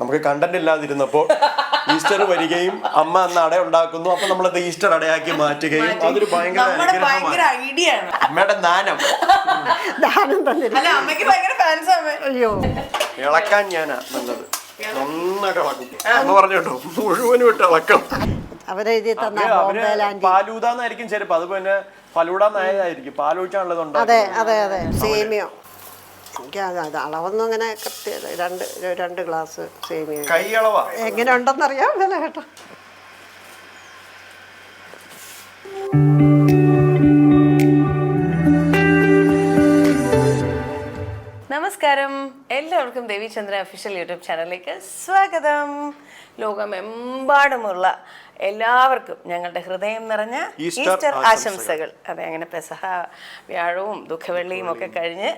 നമുക്ക് content ഇല്ലാതിരുന്നപ്പോൾ Easter വരികയും അമ്മ അന്ന് അട ഉണ്ടാക്കുന്നു. അപ്പൊ നമ്മളത് ഈസ്റ്റർ അടയാക്കി മാറ്റുകയും അതൊരു ഭയങ്കര നമ്മുടെ ഭയങ്കര ഐഡിയ ആണ്. അമ്മയുടെ ദാനം ദാനം അയ്യോ. ഇളക്കാൻ ഞാനാ നല്ലത്. നന്നായിട്ട് ഇളക്കും. അമ്മ പറഞ്ഞു കേട്ടോ മുഴുവനും ഇട്ട് ഇളക്കും അവരെഴുതി തന്ന അവർ അവർ ബോംബെയിലാന്റി പാലൂതാന്നായിരിക്കും ചിലപ്പോ അത് പിന്നെ ഫലൂടാന്നായതായിരിക്കും അതെ അതെ അതെ. സേമിയോ എനിക്ക് അത് അളവൊന്നും അങ്ങനെ കൃത്യ രണ്ട് രണ്ട് ഗ്ലാസ് സേമിയ കൈ അളവാ എങ്ങനെ ഉണ്ടെന്നറിയാം വില കേട്ടോ. നമസ്കാരം. എല്ലാവർക്കും ദേവിചന്ദ്ര ഒഫീഷ്യൽ യൂട്യൂബ് ചാനലിലേക്ക് സ്വാഗതം. ലോകമെമ്പാടുമുള്ള എല്ലാവർക്കും ഞങ്ങളുടെ ഹൃദയം നിറഞ്ഞ ഈസ്റ്റർ. ആശംസകൾ. അതെ അങ്ങനെ പെസഹ വ്യാഴവും ദുഃഖവെള്ളിയും ഒക്കെ കഴിഞ്ഞ്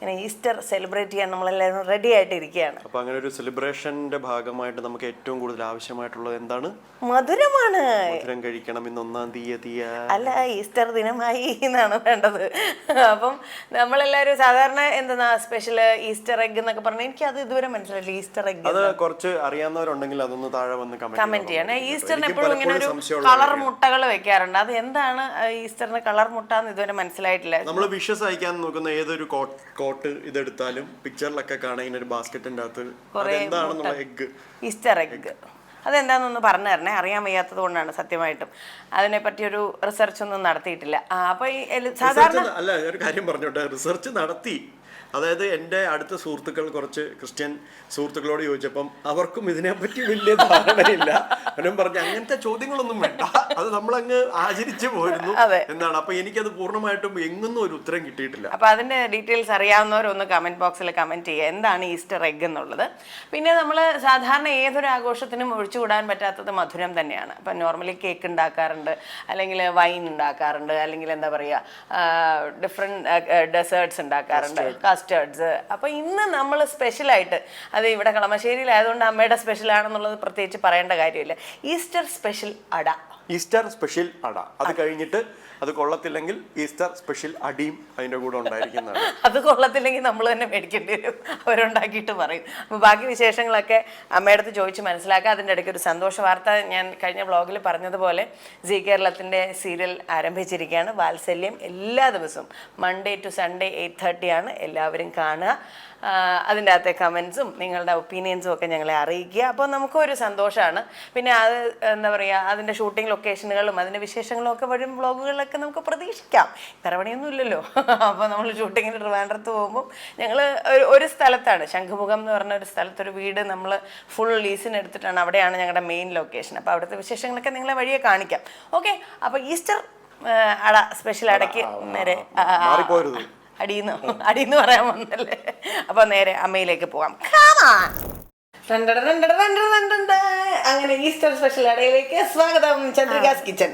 ഇങ്ങനെ ഈസ്റ്റർ സെലിബ്രേറ്റ് ചെയ്യാൻ നമ്മളെല്ലാവരും റെഡി ആയിട്ടിരിക്കുകയാണ്. അപ്പൊ അങ്ങനെ ഒരു സെലിബ്രേഷന്റെ ഭാഗമായിട്ട് നമുക്ക് ഏറ്റവും കൂടുതൽ ആവശ്യമായിട്ടുള്ളത് എന്താണ്? മധുരമാണ്. മധുരം കഴിക്കണം ഇന്ന് ഒന്നാം തീയതിയ. അല്ല ഈസ്റ്റർ ദിനമായി എന്നാണ് വേണ്ടത്. അപ്പം നമ്മളെല്ലാവരും സാധാരണ എന്താ സ്പെഷ്യൽ ഈസ്റ്റർ എഗ് എന്നൊക്കെ പറഞ്ഞാൽ എനിക്ക് അത് ഇതുവരെ മനസ്സിലായില്ല ഈസ്റ്റർ എഗ് അത് കുറച്ച് അറിയാവുന്നവരുണ്ടെങ്കിൽ അതൊന്ന് താഴെ വന്ന് കമന്റ് ചെയ്യണം. ഈസ്റ്ററിന് എപ്പോഴും ഇങ്ങനെ ഒരു കളർ മുട്ടകൾ വെക്കാറുണ്ട്. അത് എന്താണ് ഈസ്റ്ററിന് കളർ മുട്ട എന്ന് ഇതുവരെ മനസ്സിലായിട്ടില്ല. നമ്മൾ വിഷസ് അയക്കാൻ നോക്കുന്ന ഏതൊരു കോട്ട് ഇതെടുത്താലും പിക്ചറിലൊക്കെ കാണാൻ ഒരു ബാസ്ക്കറ്റിന്റെ അകത്ത് അതെന്താണെന്നുള്ള എഗ് ഈസ്റ്റർ എഗ് അതെന്താണെന്നൊന്ന് പറഞ്ഞു തരണേ. അറിയാൻ വയ്യാത്തത് കൊണ്ടാണ് സത്യമായിട്ടും. അതിനെപ്പറ്റി ഒരു റിസർച്ച് ഒന്നും നടത്തിയിട്ടില്ല. അപ്പൊ ഈ സാധാരണ അല്ല ഒരു കാര്യം പറഞ്ഞോട്ടെ. റിസർച്ച് നടത്തി. അതായത് എന്റെ അടുത്ത സുഹൃത്തുക്കൾ കുറച്ച് ക്രിസ്ത്യൻ സുഹൃത്തുക്കളോട് ചോദിച്ചപ്പം അവർക്കും ഇതിനെപ്പറ്റി വലിയ ധാരണയില്ല. അവനും പറഞ്ഞു അങ്ങനത്തെ ചോദ്യങ്ങളൊന്നും വേണ്ട. അത് നമ്മളങ്ങ് ആചരിച്ചു പോയിരുന്നു. എന്നാണ്. അപ്പൊ എനിക്കത് പൂർണമായിട്ടും എങ്ങൊന്നും ഒരു ഉത്തരം കിട്ടിയിട്ടില്ല. അപ്പൊ അതിന്റെ ഡീറ്റെയിൽസ് അറിയാവുന്നവരൊന്ന് കമന്റ് ബോക്സിൽ കമന്റ് ചെയ്യുക. എന്താണ് ഈസ്റ്റർ എഗ് എന്നുള്ളത്? പിന്നെ നമ്മൾ സാധാരണ ഏതൊരു ആഘോഷത്തിനും ഒഴിച്ചുകൂടാൻ പറ്റാത്തത് മധുരം തന്നെയാണ്. അപ്പം നോർമലി കേക്ക് ഉണ്ടാക്കാറുണ്ട് അല്ലെങ്കിൽ വൈൻ ഉണ്ടാക്കാറുണ്ട് അല്ലെങ്കിൽ എന്താ പറയുക ഡിഫറെന്റ് ഡെസേർട്സ് ഉണ്ടാക്കാറുണ്ട്. കസ്റ്റേർഡ്സ് അപ്പോൾ ഇന്ന് നമ്മൾ സ്പെഷ്യലായിട്ട് അത് ഇവിടെ കളമശ്ശേരിയിലായതുകൊണ്ട് അമ്മയുടെ സ്പെഷ്യൽ ആണെന്നുള്ളത് പ്രത്യേകിച്ച് പറയേണ്ട കാര്യമില്ല. ഈസ്റ്റർ സ്പെഷ്യൽ അട. ഈസ്റ്റർ സ്പെഷ്യൽ അട. അത് കഴിഞ്ഞിട്ട് അത് കൊള്ളത്തില്ലെങ്കിൽ ഈസ്റ്റർ സ്പെഷ്യൽ അടിയും അതിന്റെ കൂടെ ഉണ്ടായിരിക്കുന്നതാണ്. അത് കൊള്ളത്തില്ലെങ്കിൽ നമ്മൾ തന്നെ മേടിക്കേണ്ടി വരും. അവരുണ്ടാക്കിയിട്ട് പറയും. അപ്പോൾ ബാക്കി വിശേഷങ്ങളൊക്കെ അമ്മയുടെ അടുത്ത് ചോദിച്ച് മനസ്സിലാക്കുക അതിന്റെ ഇടയ്ക്ക് ഒരു സന്തോഷ വാർത്ത ഞാൻ കഴിഞ്ഞ വ്ളോഗിൽ പറഞ്ഞതുപോലെ ജി കേരളത്തിന്റെ സീരിയൽ ആരംഭിച്ചിരിക്കുകയാണ്. വാത്സല്യം എല്ലാ ദിവസവും മൺഡേ ടു സൺഡേ എയ്റ്റ് തേർട്ടിയാണ് എല്ലാവരും കാണുക. അതിന്റെ അകത്തെ കമൻസും നിങ്ങളുടെ ഒപ്പീനിയൻസും ഒക്കെ ഞങ്ങളെ അറിയിക്കുക. അപ്പോൾ നമുക്കൊരു സന്തോഷമാണ്. പിന്നെ അത് എന്താ പറയുക അതിന്റെ ഷൂട്ടിംഗ് ലൊക്കേഷനുകളും അതിന്റെ വിശേഷങ്ങളും ഒക്കെ വരും വ്ളോഗുകളിലൊക്കെ നമുക്ക് പ്രതീക്ഷിക്കാം. ഇത്ര പണിയൊന്നും ഇല്ലല്ലോ അപ്പോൾ നമ്മൾ ഷൂട്ടിങ്ങിന് ട്രിവാൻഡ്രത്ത് പോകുമ്പോൾ ഞങ്ങൾ ഒരു ഒരു സ്ഥലത്താണ്. ശംഖുമുഖം എന്ന് പറഞ്ഞ ഒരു സ്ഥലത്തൊരു വീട് നമ്മൾ ഫുൾ ലീസിന് എടുത്തിട്ടാണ്. അവിടെയാണ് ഞങ്ങളുടെ മെയിൻ ലൊക്കേഷൻ അപ്പോൾ അവിടുത്തെ വിശേഷങ്ങളൊക്കെ നിങ്ങളെ വഴിയെ കാണിക്കാം. ഓക്കെ അപ്പോൾ ഈസ്റ്റർ അട സ്പെഷ്യൽ അടയ്ക്ക് നേരെ അടിയെന്ന് അടിയെന്ന് പറയാൻ വന്നല്ലേ? അപ്പൊ നേരെ അമ്മയിലേക്ക് Come അങ്ങനെ ഈസ്റ്റർ സ്പെഷ്യൽ അടയിലേക്ക് സ്വാഗതം ചന്ദ്രികാസ് കിച്ചൺ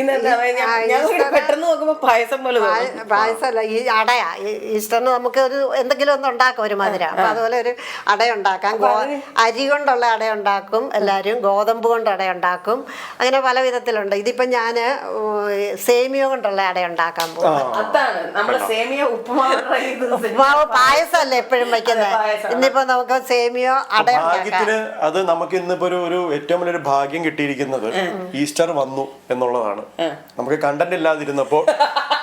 ഇന്നെന്താ ഞാൻ പെട്ടെന്ന് നോക്കുമ്പോ പായസം പോലെ പായസമല്ല ഈ അടയാ. ഈസ്റ്ററിന് നമുക്ക് ഒരു എന്തെങ്കിലും ഒന്ന് ഉണ്ടാക്കാം ഒരു മധുര അപ്പൊ അതുപോലെ ഒരു അടയുണ്ടാക്കാം. ഗോ അരി കൊണ്ടുള്ള അട ഉണ്ടാക്കും എല്ലാവരും. ഗോതമ്പ് കൊണ്ട് അട ഉണ്ടാക്കും അങ്ങനെ പല വിധത്തിലുണ്ട്. ഇതിപ്പോ ഞാൻ സേമിയ കൊണ്ടുള്ള അട ഉണ്ടാക്കാൻ പോകും അതാണ്. നമ്മുടെ സേമിയ ഉപ്പുമാവ് പായസമല്ലേ എപ്പോഴും വയ്ക്കുന്നത്. ഇന്നിപ്പോ നമുക്ക് സേമിയോ ഭാഗ്യത്തിന് അത് നമുക്ക് ഇന്നിപ്പോ ഒരു ഒരു ഏറ്റവും വലിയൊരു ഭാഗ്യം കിട്ടിയിരിക്കുന്നത് ഈസ്റ്റർ വന്നു എന്നുള്ളതാണ്. നമുക്ക് കണ്ടന്റ് ഇല്ലാതിരുന്നപ്പോൾ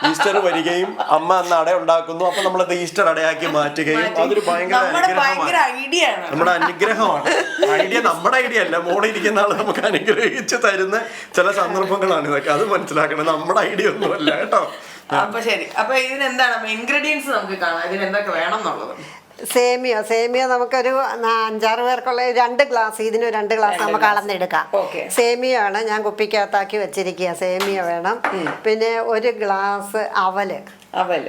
ഈസ്റ്റർ വരികയും അമ്മ അന്ന് അട ഉണ്ടാക്കുന്നു. അപ്പൊ നമ്മളത് ഈസ്റ്റർ അടയാക്കി മാറ്റുകയും അതൊരു ഭയങ്കര നമ്മുടെ അനുഗ്രഹമാണ്. ഐഡിയ നമ്മുടെ അനുഗ്രഹമാണ്. ഐഡിയ നമ്മുടെ ഐഡിയ അല്ല. മോളെ ഇരിക്കുന്ന ആൾ നമുക്ക് അനുഗ്രഹിച്ച് തരുന്ന ചില സന്ദർഭങ്ങളാണ് ഇതൊക്കെ. അത് മനസ്സിലാക്കണം. നമ്മുടെ ഐഡിയ ഒന്നുമല്ല കേട്ടോ. അപ്പൊ ശരി. അപ്പൊ ഇതിനെന്താണ്? ഇൻഗ്രീഡിയൻസ് നമുക്ക് കാണാം. ഇതിന് എന്തൊക്കെ വേണം എന്നുള്ളത്. സേമിയ സേമിയ നമുക്കൊരു അഞ്ചാറ് പേർക്കുള്ള രണ്ട് ഗ്ലാസ് ഇതിന് രണ്ട് ഗ്ലാസ് നമുക്ക് അളന്നെടുക്കാം. സേമിയ ആണ് ഞാൻ കുപ്പിക്കകത്താക്കി വെച്ചിരിക്കുക. സേമിയ വേണം. പിന്നെ ഒരു ഗ്ലാസ് അവൽ. അവൽ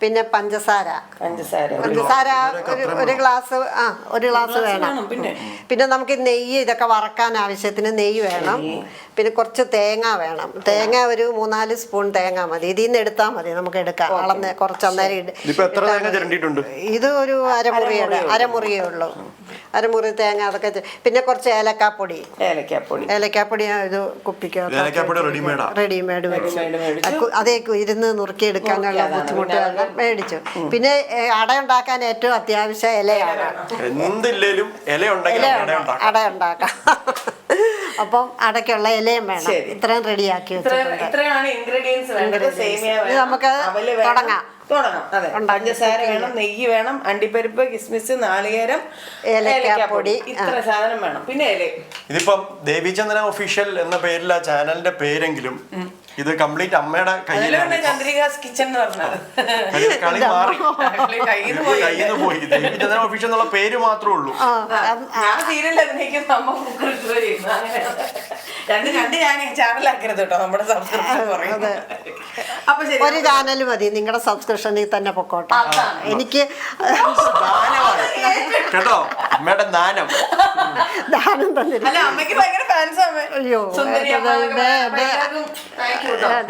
പിന്നെ പഞ്ചസാര. പഞ്ചസാര. പഞ്ചസാര ഒരു ഒരു ഗ്ലാസ് ആ ഒരു ഗ്ലാസ് വേണം. വേണം, പിന്നെ? പിന്നെ നമുക്ക് നെയ്യ് ഇതൊക്കെ വറക്കാൻ ആവശ്യത്തിന് നെയ്യ് വേണം. പിന്നെ കുറച്ച് തേങ്ങ വേണം. തേങ്ങ ഒരു മൂന്നാൽ സ്പൂൺ തേങ്ങ മതി. ഇതിൽ നിന്ന് എടുത്താൽ മതി. നമുക്ക് എടുക്കാം. അളന്ന് കുറച്ച് അന്നേരം ഇട് ഇതിപ്പോ എത്ര തേങ്ങ ചിരണ്ടിയിട്ടുണ്ട്? ഇത് ഒരു അരമുറിയുടെ അരമുറിയേ ഉള്ളൂ. അരമുറി തേങ്ങ അതൊക്കെ ചെ- പിന്നെ കുറച്ച് ഏലക്കാപ്പൊടി. ഏലക്കാപ്പൊടി. ഏലക്കാപ്പൊടി ഞാൻ ഇത് കുപ്പിക്കകത്ത് ഏലക്കാപ്പൊടി റെഡിമെയ്ഡാ റെഡിമെയ്ഡ് വെച്ച്. Ready-made മേടിച്ചു. അത് കു- അതേ കു- ഇരുന്ന് നുറുക്കിയെടുക്കാനുള്ള. ബുദ്ധിമുട്ട് കാരണം മേടിച്ചു. പിന്നെ അട ഉണ്ടാക്കാൻ ഏറ്റവും അത്യാവശ്യം ഇലയാണ്. എന്തില്ലേലും ഇല അട ഉണ്ടാക്കാം. അപ്പം അടയ്ക്കുള്ള ഇലയും വേണം. ഇത്രയും റെഡിയാക്കി വെച്ചിട്ടുണ്ട്. ഇത്രയാണ് ഇൻഗ്രീഡിയൻസ് വേണ്ടത്. Ingredients. വേണം നമുക്ക് തുടങ്ങാം. തുടങ്ങാം. അതെ. പഞ്ചസാര വേണം നെയ്യ് വേണം അണ്ടിപ്പരിപ്പ് കിസ്മിസ് നാളികേരം ഏലക്കാപ്പൊടി, ഇത്ര സാധനം വേണം. പിന്നെ ഇല ഇതിപ്പം ദേവിചന്ദ്രൻ ഒഫീഷ്യൽ എന്ന പേരിൽ ആ ചാനലിന്റെ പേരെങ്കിലും ഇത് കംപ്ലീറ്റ് അമ്മയുടെ കയ്യിലാണ്. ചന്ദ്രികാസ് കിച്ചൺ എന്ന് പറഞ്ഞത്. കളി- മാറി. കയ്യിൽ നിന്ന് പോയി. ദേവിചന്ദ്രൻ ഒഫീഷ്യൽ എന്നുള്ള പേര് മാത്രമേ ഉള്ളൂ. ഞാൻ അഭിനയിക്കുന്ന അമ്മ രണ്ട് ഞാൻ ചാനലാക്കരുത് കേട്ടോ നമ്മുടെ സബ്സ്ക്രിപ്ഷൻ പറയുന്നത്. അപ്പൊ ശരി ഒരു ചാനൽ മതി നിങ്ങളുടെ സബ്സ്ക്രിപ്ഷനിൽ തന്നെ പൊക്കോട്ടെ. എനിക്ക് കേട്ടോ? അമ്മയുടെ ദാനം. ദാനം തന്നെ അല്ല അമ്മയ്ക്ക് ഭയങ്കര ഫാൻസ് അമ്മ അയ്യോ,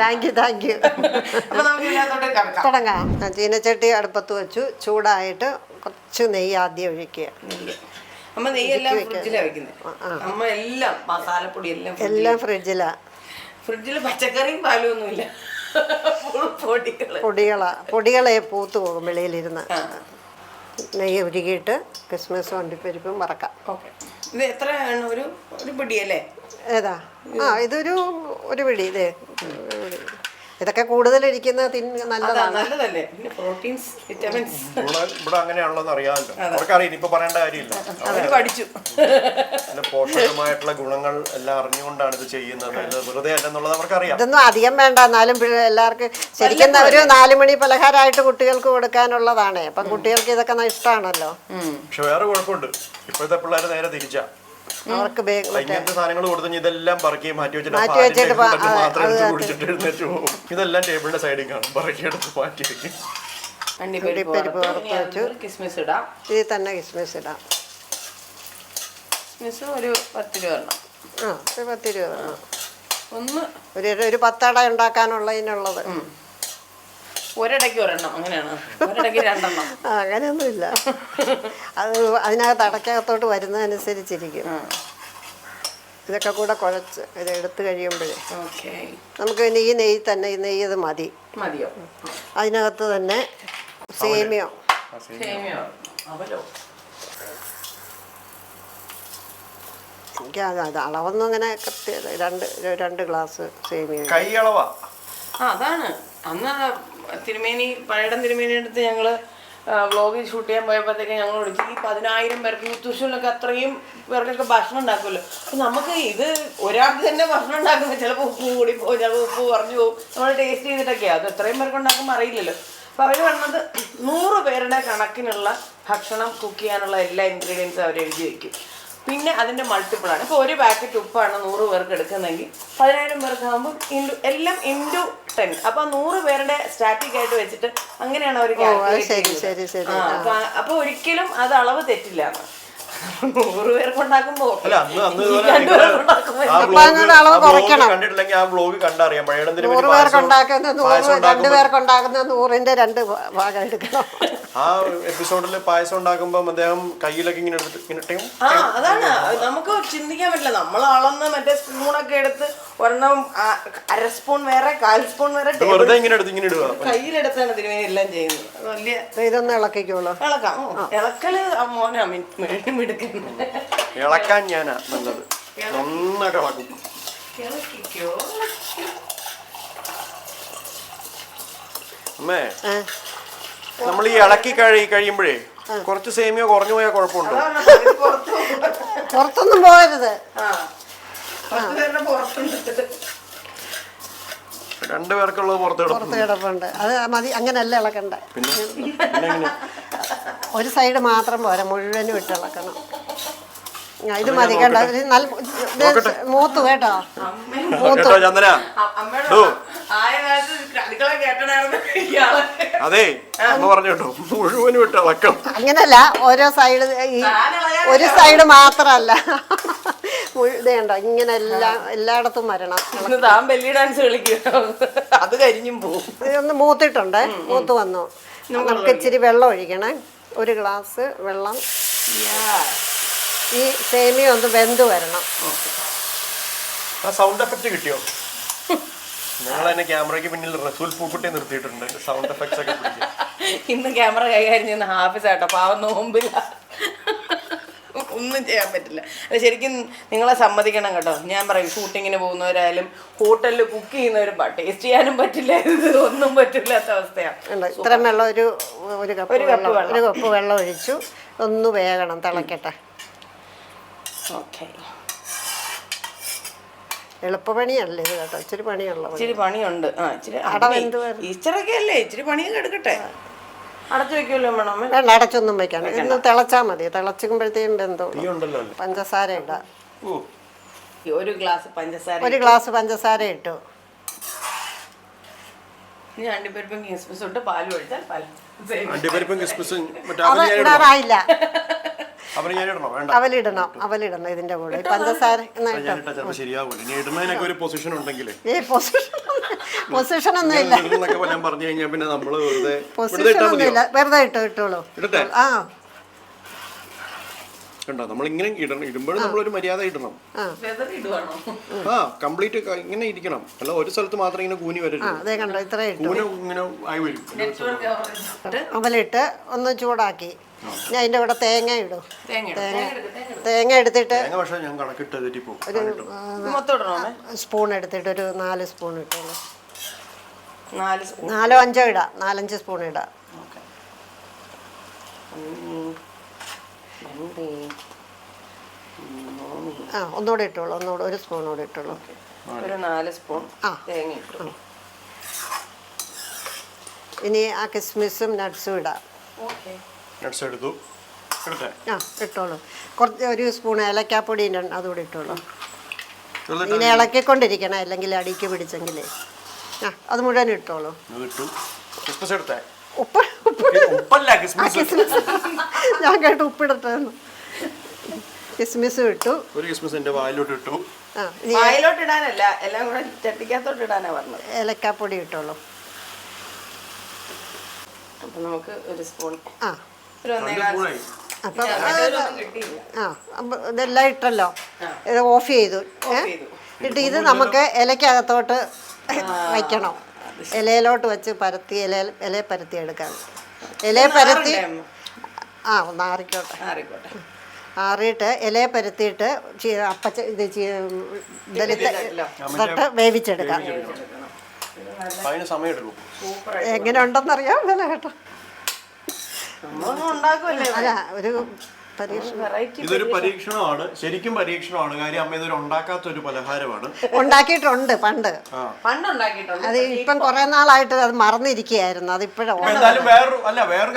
താങ്ക് യു താങ്ക് യു തുടങ്ങാം. ചീനച്ചട്ടി അടുപ്പത്ത് വെച്ചു. ചൂടായിട്ട് കുറച്ച് നെയ്യ് ആദ്യം ഒഴിക്കുക. അമ്മ നെയ്യ് എല്ലാം ഫ്രിഡ്ജിലാണ് വെക്കുന്നത് അമ്മ എല്ലാം മസാലപ്പൊടി എല്ലാം എല്ലാം ഫ്രിഡ്ജിലാ. ഫ്രിഡ്ജിൽ പച്ചക്കറിയും പാലും ഒന്നുമില്ല. പൊടികളാ. പൊടികളെ. പൂത്തു പോകും വെളിയിലിരുന്ന്. നെയ്യ് ഉരുകിയിട്ട് ക്രിസ്മസ് വണ്ടിപ്പരിപ്പും മറക്കാം ഓക്കെ. ഇത് എത്രയാണ്? ഒരു ഒരു പിടിയല്ലേ ഏതാ? ആ ഇതൊരു ഒരു പിടി. ഇതേ. ഇതൊക്കെ കൂടുതൽ ഇരിക്കുന്ന നല്ലതാണ്. നല്ലതല്ലേ. പിന്നെ പ്രോട്ടീൻസ് വിറ്റമിൻസ്. ഇവിടെ ഇവിടെ എന്ന് അറിയാമല്ലോ. അവർക്കറിയാം ഇനിയിപ്പോ പറയേണ്ട കാര്യമില്ല. അവർ പഠിച്ചു. നല്ല പോഷകമായിട്ടുള്ള ഗുണങ്ങൾ എല്ലാം അറിഞ്ഞുകൊണ്ടാണ് ഇത് ചെയ്യുന്നത്. ഇത് വെറുതെ അല്ലെന്നുള്ളത് അവർക്കറിയാം. ഇതൊന്നും അധികം വേണ്ട. എന്നാലും എല്ലാവർക്കും ശരിക്കും ഒരു നാലുമണി പലഹാരമായിട്ട് കുട്ടികൾക്ക് കൊടുക്കാനുള്ളതാണ്. അപ്പം കുട്ടികൾക്ക് ഇതൊക്കെ ഇഷ്ടമാണല്ലോ പക്ഷെ വേറെ കുഴപ്പമുണ്ട്. ഇപ്പോഴത്തെ പിള്ളേർ നേരെ തിരിച്ചാ. അവർക്ക് ഇങ്ങനത്തെ സാധനങ്ങൾ കൊടുത്തു ഇതെല്ലാം പറക്കി മാറ്റി വെച്ചിട്ട് മാത്രം എടുത്ത് കുടിച്ചിട്ട് എഴുന്നേറ്റ് പോകും. ഇതെല്ലാം ടേബിളിന്റെ സൈഡിൽ കാണും. പറക്കിയെടുത്ത് മാറ്റി വെക്കും. അണ്ടിപ്പരിപ്പ് അണ്ടിപ്പരിപ്പ് വറുത്ത്. വറുത്ത് വെച്ചു. കിസ്മിസ് ഇടാം. ഇതിൽ തന്നെ കിസ്മിസ് ഇടാം. കിസ്മിസ് ഒരു പത്ത് രൂപ ആ ഒരു ഒന്ന് ഒരു ഒരു പത്തട ഉണ്ടാക്കാനുള്ളതിനുള്ളത്. ഒരിടയ്ക്ക് ഒരെണ്ണം അങ്ങനെയാണ്. ഒരിടയ്ക്ക് രണ്ടെണ്ണം. ആ അങ്ങനെയൊന്നുമില്ല. അത് അതിനകത്ത് അടയ്ക്കകത്തോട്ട് വരുന്നതനുസരിച്ചിരിക്കും. ഇതൊക്കെ കൂടെ കുഴച്ച് ഇത് എടുത്തു കഴിയുമ്പോഴേ ഓക്കെ. നമുക്ക് പിന്നെ ഈ നെയ്യ് തന്നെ ഈ നെയ്യ് ഇത് മതി. മതിയോ? അതിനകത്ത് തന്നെ സേമിയോ. സേമിയോ. അവലോ. എനിക്ക് അത് അത് അളവൊന്നും അങ്ങനെ കൃത്യ രണ്ട് രണ്ട് ഗ്ലാസ് സേമിയ. കൈയളവാ. ആ അതാണ്. അന്ന് തിരുമേനി പഴയടം തിരുമേനി അടുത്ത് ഞങ്ങൾ വ്ളോഗ് ഷൂട്ട് ചെയ്യാൻ പോയപ്പോഴത്തേക്ക് ഞങ്ങൾ വിളിച്ചു. ഈ പതിനായിരം പേർക്ക് യൂത്ത് വിഷുവിലൊക്കെ അത്രയും പേർക്കൊക്കെ ഭക്ഷണം ഉണ്ടാക്കുമല്ലോ. അപ്പം നമുക്ക് ഇത് ഒരാൾക്ക് തന്നെ ഭക്ഷണം ഉണ്ടാക്കുമ്പോൾ ചിലപ്പോൾ ഉപ്പ് കൂടി പോകും ചിലപ്പോൾ ഉപ്പ് കുറഞ്ഞു പോകും. നമ്മൾ ടേസ്റ്റ് ചെയ്തിട്ടൊക്കെയാണ് അത് എത്രയും പേർക്ക് ഉണ്ടാക്കുമ്പോൾ അറിയില്ലല്ലോ. അപ്പോൾ അവർ പറഞ്ഞത് നൂറ് പേരുടെ കണക്കിനുള്ള ഭക്ഷണം കുക്ക് ചെയ്യാനുള്ള എല്ലാ ഇൻഗ്രീഡിയൻസും അവർ എഴുതി വെക്കും. പിന്നെ അതിന്റെ മൾട്ടിപ്പിൾ ആണ്. ഇപ്പോൾ ഒരു പാക്കറ്റ് ഉപ്പാണ് നൂറ് പേർക്ക് എടുക്കുന്നതെങ്കിൽ പതിനായിരം പേർക്കാകുമ്പോൾ ഇൻഡു എല്ലാം ഇൻഡു ടെൻ അപ്പോൾ നൂറ് പേരുടെ സ്റ്റാറ്റിക് ആയിട്ട് വെച്ചിട്ട് അങ്ങനെയാണ് അവർ അപ്പോൾ. ഒരിക്കലും അത് അളവ് തെറ്റില്ല നൂറ് പേർക്ക് ഉണ്ടാക്കുമ്പോ അല്ല അന്ന് അന്ന് ഇതുപോലെ രണ്ടു നിങ്ങൾ ആ അപ്പൊ vlog- അങ്ങോട്ട് അളവ് ആ vlog കുറയ്ക്കണം. കണ്ടിട്ടില്ലെങ്കിൽ ആ ബ്ലോഗ് കണ്ടറിയാം. പഴയടത്തിന് നൂറ് പേർക്ക് ഉണ്ടാക്കുന്ന നൂറ് രണ്ട് പേർക്ക് ഉണ്ടാക്കുന്ന നൂറിന്റെ രണ്ട് ഭാ- ഭാഗം എടുക്കണം. ആ എപ്പിസോഡിൽ പായസം ഉണ്ടാക്കുമ്പോൾ അദ്ദേഹം കയ്യിലൊക്കെ ഇങ്ങനെ എടുത്തിട്ട് ഇങ്ങനെ ടിം ആ അതാണ്. നമുക്ക് ചിന്തിക്കാൻ പറ്റില്ല. നമ്മൾ അളന്ന് മറ്റേ സ്പൂണൊക്കെ എടുത്ത് ഒരെണ്ണം ആ, അര സ്പൂൺ വേറെ കാൽ സ്പൂൺ വേറെ ഇത് വെറുതെ ഇങ്ങനെ എടുത്ത് ഇങ്ങനെ ഇടുക. കയ്യിലെടുത്താണ് തിരുമേനി എല്ലാം ചെയ്യുന്നത്. അത് വലിയ ഇതൊന്ന് ഇളക്കിക്കോളൂ. ഇളക്കാം. ഇളക്കൽ ആ മോനാ മി- മിടുക്കുന്നത് ഇളക്കാൻ ഞാനാ നല്ലത് നന്നായിട്ട് ഇളക്കും. അമ്മേ നമ്മൾ ഈ ഇളക്കി കഴി കഴിയുമ്പോഴേ കുറച്ച് സേമിയ കുറഞ്ഞു പോയാൽ കുഴപ്പമുണ്ടോ. പുറത്തൊന്നും പോകരുത്. രണ്ടുപേർക്കുള്ളത് പുറത്ത് കിടപ്പുണ്ട്. അത് മതി അങ്ങനെയല്ല ഇളക്കണ്ട. പിന്നെ? ഒരു സൈഡ് മാത്രം പോരാ മുഴുവനും ഇട്ടിളക്കണം ഇത് മതി കേട്ടോ ഇത് നല്ല ഇത് മൂത്ത് കേട്ടോ. മൂത്തു. കേട്ടോ ചന്ദന. ഡോ. അതെ എന്ന് പറഞ്ഞു കേട്ടോ മുഴുവനും ഇട്ട് ഇളക്കം. അങ്ങനല്ല ഓരോ സൈഡ് ഈ ഒരു സൈഡ് മാത്രല്ല. മുഴു- ഇത് കണ്ടോ? ഇങ്ങനെ എല്ലാം എല്ലായിടത്തും വരണം. ഇന്ന് താൻ ബെല്ലി ഡാൻസ് കളിക്കുക അത് കരിഞ്ഞും പോവും. ഒന്ന് മൂത്തിട്ടുണ്ട് മൂത്ത് വന്നു. നമുക്ക് ഇച്ചിരി വെള്ളം ഒഴിക്കണേ. ഒരു ഗ്ലാസ് വെള്ളം. ഈ സേമിയ ഒന്ന് വെന്ത് വരണം. ആ സൗണ്ട് എഫക്റ്റ് കിട്ടിയോ? ഞങ്ങൾ എന്നെ ക്യാമറയ്ക്ക് പിന്നിൽ റസൂൽ പൂക്കുട്ടി നിർത്തിയിട്ടുണ്ട്. സൗണ്ട് എഫക്ട്സ് ഒക്കെ ഇന്ന് ക്യാമറ കൈകാര്യം ചെയ്യുന്ന ഹാഫിസ് ആട്ടോ പാവം നോമ്പില്ല. ഒന്നും ചെയ്യാൻ പറ്റില്ല. അല്ല ശരിക്കും നിങ്ങളെ സമ്മതിക്കണം കേട്ടോ. ഞാൻ പറയും ഷൂട്ടിങ്ങിന് പോകുന്നവരായാലും ഹോട്ടലിൽ കുക്ക് ചെയ്യുന്നവരും ടേസ്റ്റ് ചെയ്യാനും പറ്റില്ല ഒന്നും പറ്റില്ലാത്ത അവസ്ഥയാണ് ഇത്ര വെള്ളം ഒരു ഒരു കപ്പ് ഒരു കപ്പ് വെള്ളം ഒഴിച്ചു. ഒന്ന് വേകണം തിളക്കട്ടെ. ഓക്കെ എളുപ്പണിയല്ലേ ഇത് കേട്ടോ? ഇച്ചിരി പണിയുള്ള. പണി ഇച്ചിരി പണിയുണ്ട്. ആ ഇച്ചിരി അട അതിനെ വരും. ഈസ്റ്ററൊക്കെ അല്ലേ? ഇച്ചിരി പണിയൊക്കെ എടുക്കട്ടെ. അടച്ചു വെക്കുമല്ലോ വേണം വേണ്ട അടച്ചൊന്നും വെക്കണം ഇന്ന് തിളച്ചാൽ മതി. തിളച്ചുമ്പോഴത്തേക്കും എന്തോ പഞ്ചസാര ഇടാം. ഒരു ഗ്ലാസ് പഞ്ചസാര ഒരു ഗ്ലാസ് പഞ്ചസാര ഇട്ടു. ഇനി അണ്ടിപ്പരിപ്പും കിസ്മിസും ഇട്ട് പാലും ഒഴിച്ചാൽ പാൽ. അണ്ടിപ്പരിപ്പും കിസ്മിസും മറ്റേ അവലിടണം അവലിടണം ഇതിന്റെ കൂടെ. പഞ്ചസാര ഒരു പൊസിഷൻ ഉണ്ടെങ്കിലേ. ഈ പൊസിഷൻ പൊസിഷൻ ഒന്നും ഇല്ല. ഞാൻ പറഞ്ഞു കഴിഞ്ഞാൽ പിന്നെ നമ്മൾ വെറുതെ വെറുതെ പൊസിഷൻ ഇട്ടാ ഒന്നും ഇല്ല. വെറുതെ ഇട്ടോ ഇട്ടോളൂ. ഇടട്ടെ? ആ. കണ്ടോ നമ്മളിങ്ങനെ ഇടണം. ഇടുമ്പോഴും നമ്മളൊരു മര്യാദ ഇടണം. ആ. കംപ്ലീറ്റ് ഇങ്ങനെ ഇരിക്കണം. അല്ല ഒരു സ്ഥലത്ത് മാത്രം ഇങ്ങനെ കൂനി വരരുത്. അതേ കണ്ടോ? ഇത്ര കൂന ഇങ്ങനെ ആയി വരും. അവലിട്ട് ഒന്ന് ചൂടാക്കി. ഞാൻ അതിന്റെ കൂടെ തേങ്ങ ഇടും. തേങ്ങ ഇടും. തേങ്ങ എടുത്തിട്ട് തേങ്ങ പക്ഷേ ഞാൻ കണക്കിട്ട് മൊത്തം സ്പൂൺ എടുത്തിട്ട് ഒരു നാല് സ്പൂൺ ഇട്ടോളൂ നാല് നാലോ അഞ്ചോ ഇടാം. നാലഞ്ച് സ്പൂൺ ഇടാം. ആ ഒന്നുകൂടെ ഇട്ടോളൂ ഒന്നുകൂടെ ഒരു സ്പൂൺ കൂടെ ഇട്ടോളൂ ഒരു നാല് സ്പൂൺ ആ. തേങ്ങ ഇട്ടു. ഇനി ആ കിസ്മിസും നട്ട്സും ഇടാം. എടുത്തു. ആ ഇട്ടോളൂ. കുറച്ച് ഒരു സ്പൂൺ ഏലക്കാപ്പൊടി അതുകൂടെ ഇട്ടോളൂ. ഇങ്ങനെ ഇളക്കിക്കൊണ്ടിരിക്കണം അല്ലെങ്കിൽ അടിക്ക് പിടിച്ചെങ്കിൽ ആ അത് മുഴുവൻ ഇട്ടോളൂ. ഇട്ടു. കിസ്മിസ് എടുത്തേ? ഉപ്പ് ഉപ്പ്. ഇത് ഉപ്പല്ല ആ കിസ്മസ്. കിസ്മിസ് ഞാൻ കേട്ട് ഉപ്പിടട്ടെന്ന്. കിസ്മിസും ഇട്ടു. ഒരു കിസ്മിസ് എന്റെ വായിലോട്ട് ഇട്ടു. ആ ഇനി വായിലോട്ട് ഇടാനല്ല എല്ലാം കൂടെ ചട്ടിക്കകത്തോട്ട് ഇടാനാ പറഞ്ഞത്. ഏലക്കാപ്പൊടി ഇട്ടോളൂ. അപ്പൊ നമുക്ക് ഒരു സ്പൂൺ. ആ. ഒരു ഒന്നേ രണ്ട് ഗ്ലാസ്. സ്പൂണായി. അപ്പം കിട്ടിയില്ല. ആ അപ്പം ഇതെല്ലാം ഇട്ടല്ലോ. ഇത് ഓഫ് ചെയ്തു. ഏ? ചെയ്തു. ഇട്ട് ഇത് നമുക്ക് ഇലക്കകത്തോട്ട് വയ്ക്കണം. ഇലയിലോട്ട് വെച്ച് പരത്തി ഇല ഇല പരത്തി എടുക്കാം ഇല പരത്തി ആ ഒന്ന് ആറിക്കോട്ടെ. ആറിക്കോട്ടെ. ആറിയിട്ട് ഇല പരത്തിയിട്ട് അപ്പച്ച ഇത് ചി- ഇതിലിട്ട് ഇതിലല്ലോ. തൊട്ട് വേവിച്ചെടുക്കാം. എങ്ങനെ ഉണ്ടെന്നറിയാം കേട്ടോ. അല്ല ഒരു ഇതൊരു പരീക്ഷണമാണ്. ശരിക്കും പരീക്ഷണമാണ്. കാര്യം അമ്മ ഇതൊരു ഉണ്ടാക്കാത്ത ഒരു പലഹാരമാണ്. ഉണ്ടാക്കിയിട്ടുണ്ട് പണ്ട്. അത് ഇപ്പം കുറെ നാളായിട്ട് അത് മറന്നിരിക്കുകയായിരുന്നു. അത് ഇപ്പോഴും എന്തായാലും വേറൊരു അല്ല വേറെ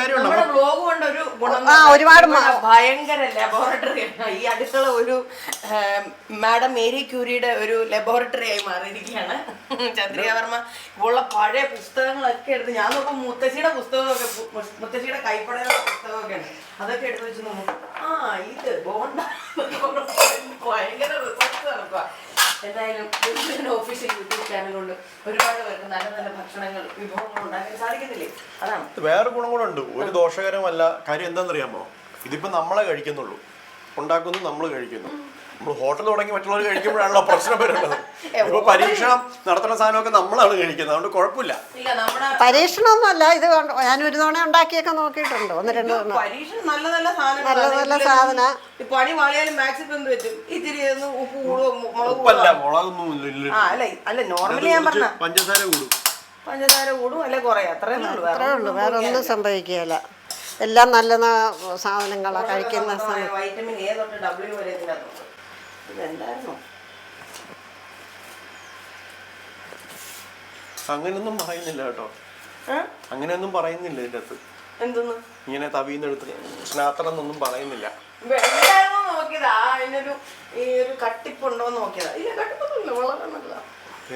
ആ, ഒരുപാട് ഭയങ്കര ലബോറട്ടറി ഈ അടുക്കള ഒരു മാഡം മേരി ക്യൂരിയുടെ ഒരു ലബോറട്ടറി ആയി മാറിയിരിക്കുകയാണ്. ചന്ദ്രിക വർമ്മ. ഇപ്പോഴുള്ള പഴയ പുസ്തകങ്ങളൊക്കെ എടുത്ത് ഞാൻ നോക്കുമ്പോൾ മുത്തശ്ശിയുടെ പുസ്തകമൊക്കെ മുത്തശ്ശിയുടെ കൈപ്പടയുടെ പുസ്തകമൊക്കെ ഉണ്ട്. അതൊക്കെ എടുത്ത് വെച്ച് നോക്കും ആ ഇത് ബോണ്ട ഭയങ്കര റിസർച്ച് നടക്കുക എന്തായാലും ഓഫീഷ്യൽ യൂട്യൂബ് ചാനൽ കൊണ്ട് ഒരുപാട് പേർക്ക് നല്ല നല്ല ഭക്ഷണങ്ങൾ വിഭവങ്ങൾ ഉണ്ടാക്കാൻ സാധിക്കുന്നില്ലേ? അതാണ് വേറെ ഗുണങ്ങളുണ്ട് ഒരു ദോഷകരമല്ല. കാര്യം എന്താണെന്നറിയാമോ? ഇതിപ്പോ നമ്മളെ കഴിക്കുന്നുള്ളൂ. ഉണ്ടാക്കുന്നു നമ്മൾ കഴിക്കുന്നു. നമ്മൾ ഹോട്ടൽ തുടങ്ങി മറ്റുള്ളവർ കഴിക്കുമ്പോഴാണല്ലോ പ്രശ്നം വരുന്നത്. ഇപ്പൊ പരീക്ഷണം നടത്തുന്ന സാധനമൊക്കെ നമ്മളാണ് കഴിക്കുന്നത്. അതുകൊണ്ട് കുഴപ്പമില്ല. പരീക്ഷണമൊന്നുമല്ല ഇത് ഞാൻ ഒരു തവണ ഉണ്ടാക്കിയൊക്കെ നോക്കിയിട്ടുണ്ട്. ഒന്ന് രണ്ട് തവണ നല്ല നല്ല സാധനങ്ങൾ നല്ല നല്ല സാധന. ഈ പണി വാളിയാലും മാക്സിമം എന്ത് പറ്റും? ഇത്തിരി ഉപ്പ് കൂടുവോ മുളക് മുളകൊന്നും അല്ല അല്ല നോർമലി ഞാൻ പറഞ്ഞ പഞ്ചസാര കൂടും. പഞ്ചസാര കൂടും അല്ലെ കുറയും അത്രേ ഉള്ളൂ വേറെ ഉള്ളൂ വേറെ ഒന്നും സംഭവിക്കുകയില്ല. എല്ലാം നല്ല സാധനങ്ങളാണ് കഴിക്കുന്ന സാധനം വൈറ്റമിൻ എ തൊട്ട് ഡബ്ല്യു വരെ ഇതെന്തായിരുന്നു? അങ്ങനെയൊന്നും പറയുന്നില്ല കേട്ടോ. അങ്ങനെയൊന്നും പറയുന്നില്ല ഇതിന്റെ അകത്ത് എന്തൊന്നും? ഇങ്ങനെ തവീന്നെടുത്ത്. സ്നാത്രം എന്നൊന്നും പറയുന്നില്ല എന്തായിരുന്നു നോക്കിയതാ? അതിനൊരു ഈ ഒരു കട്ടിപ്പുണ്ടോ എന്ന് നോക്കിയതാ. ഇല്ല കട്ടിപ്പൊന്നുമില്ല. വളരെ നല്ലതാ.